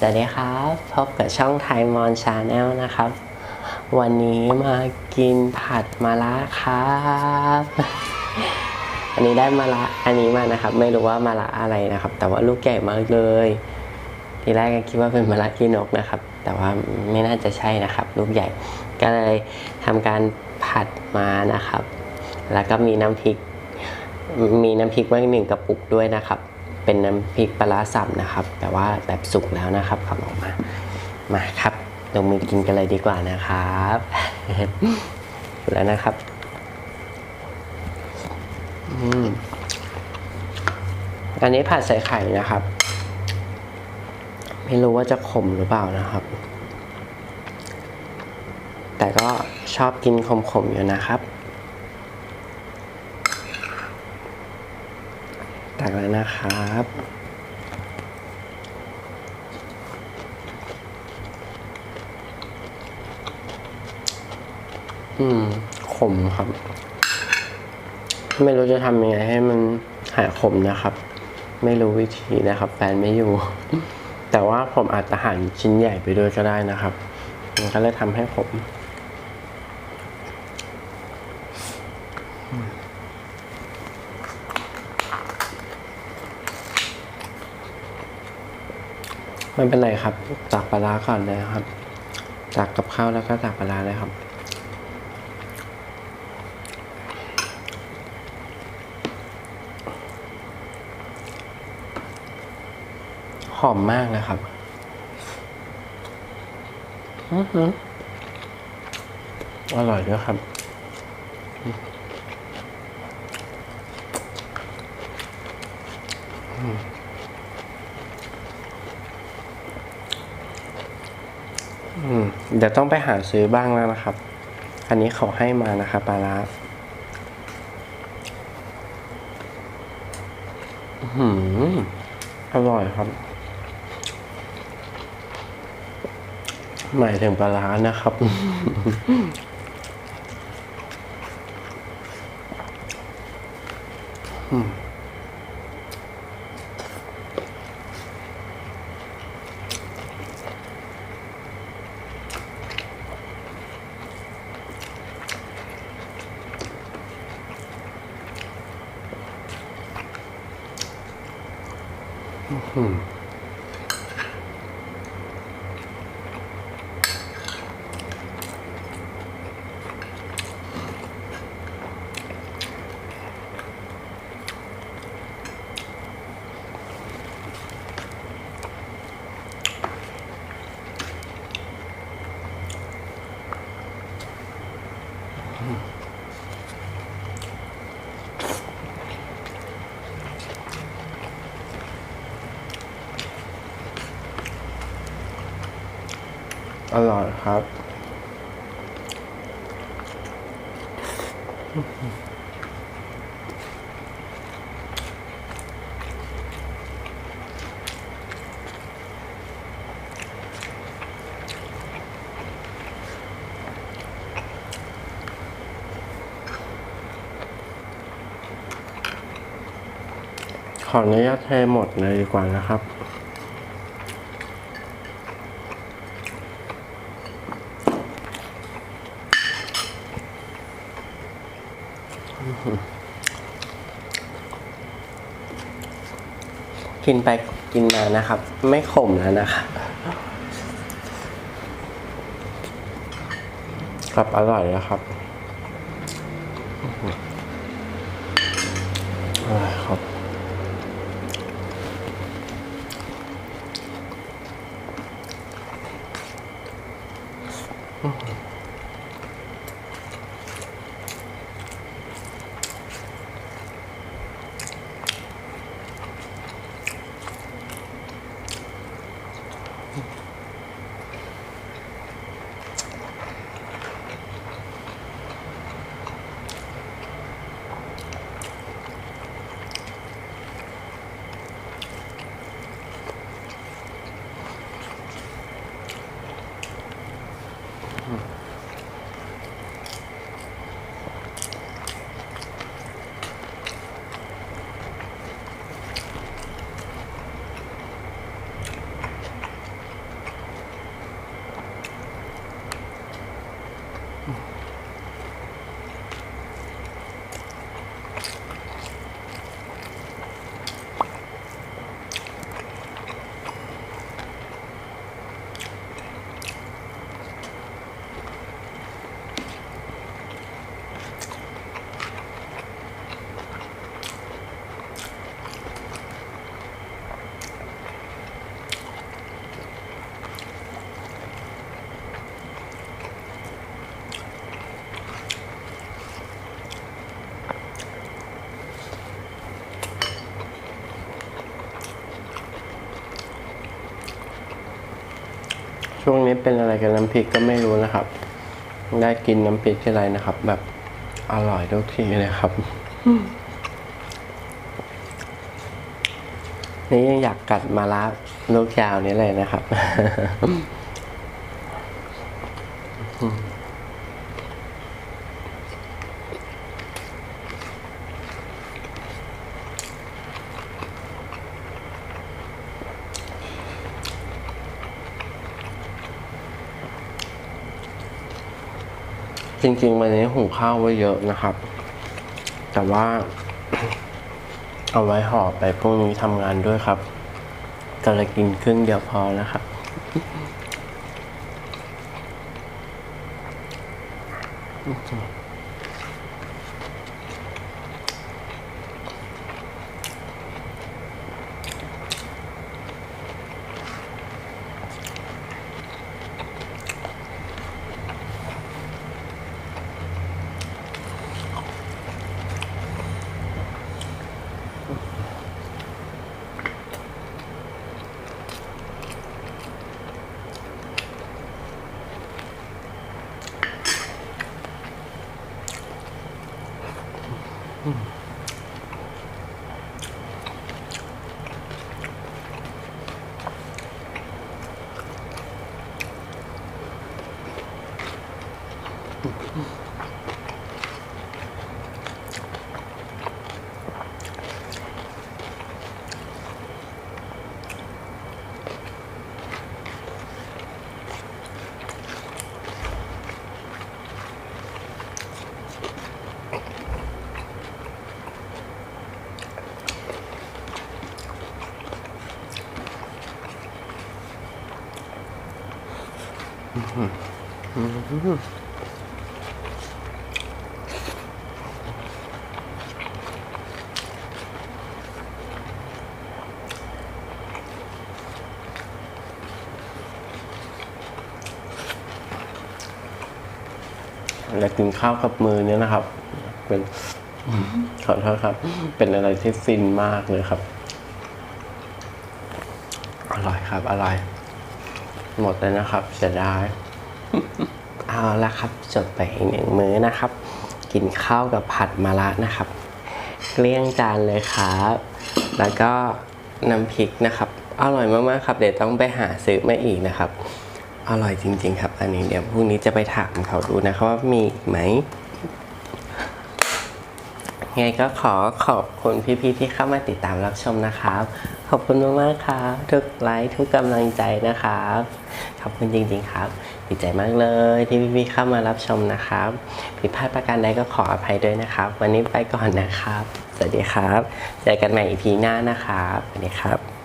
สวัสดีครับ พบกับช่องไทยมอนชาแนลนะครับ วันนี้มากินผัดมะระครับ อันนี้ได้มะระอันนี้มานะครับ ไม่รู้ว่ามะระอะไรนะครับ แต่ว่าลูกใหญ่มากเลย ทีแรกก็คิดว่าเป็นมะระขี้นกนะครับ แต่ว่าไม่น่าจะใช่นะครับ ลูกใหญ่ ก็เลยทำการผัดมานะครับ แล้วก็มีน้ำพริก มีน้ำพริกไว้หนึ่งกระปุกด้วยนะครับ เป็นน้ำพริกปลาร้าสับนะครับ แต่ว่าแบบสุกแล้วนะครับขับออกมา มาครับลงมือกินกันเลยดีกว่านะครับแล้วนะครับอันนี้ผัดใส่ไข่นะครับ ไม่รู้ว่าจะขมหรือเปล่านะครับ แต่ก็ชอบกินขมๆอยู่นะครับ ตัก แล้วนะครับ อืม ขมครับ ไม่รู้จะทำยังไงให้มันหายขมนะครับ ไม่รู้วิธีนะครับ แฟนไม่อยู่ แต่ว่าผมอาจจะหั่นชิ้นใหญ่ไปด้วยก็ได้นะครับ มันก็เลยทำให้ผม ไม่เป็นไรครับตักปลาร้าก่อนเลยครับตักกับข้าวแล้วก็ตักปลาร้าเลยครับหอมมากเลยครับอือหืออร่อยด้วยครับ อืม เดี๋ยวต้องไปหาซื้อบ้างแล้วนะครับ อันนี้เขาให้มานะครับปลาร้าอื้อหืออร่อยครับ หมายถึงปลาร้านะครับ อืม อืมอ ร่อยครับ ขออนุญาตเทหมดเลยดีกว่านะครับ กินไปกินมานะครับ ไม่ขมแล้วนะคะครับอร่อยนะครับ Mm-hmm. Mm-hmm. ช่วงนี้เป็นอะไรกับน้ำพริกก็ไม่รู้นะครับ ได้กินน้ำพริกที่ไรนะครับ แบบอร่อยทุกทีเลยครับ นี่ยังอยากกัดมาลาลูกยาวนี้เลยนะครับ จริงๆวันนี้หุงข้าวไว้เยอะนะครับ แต่ว่า เอาไว้ห่อไปพรุ่งนี้ทำงานด้วยครับก็เลยกินครึ่งเดียวพอนะครับ Mm-hmm. Mm-hmm. และกินข้าวกับมือเนี่ยนะครับ เป็นขอโทษครับ เป็นอะไรที่ฟินมากเลยครับ อร่อยครับ อร่อย หมดแล้วนะครับเสียดายเอาละครับ จบไปอีกหนึ่งมื้อนะครับ กินข้าวกับผัดมะระนะครับ เกลี้ยงจานเลยครับ แล้วก็น้ำพริกนะครับ อร่อยมากๆครับ เดี๋ยวต้องไปหาซื้อมาอีกนะครับ อร่อยจริง ๆ ครับ อันนี้เดี๋ยวพรุ่งนี้จะไปถามเขาดูนะครับว่ามีอีกไหมไงก็ขอขอบคุณพี่ๆที่เข้ามาติดตามรับชมนะครับ ขอบคุณมากๆครับทุกไลค์ทุกกำลังใจนะครับ ขอบคุณจริงๆครับดีใจมากเลยที่พี่ๆเข้ามารับชมนะครับผิดพลาดประการใดก็ขออภัยด้วยนะครับ วันนี้ไปก่อนนะครับ สวัสดีครับ เจอกันใหม่อีพีหน้านะครับสวัสดีครับ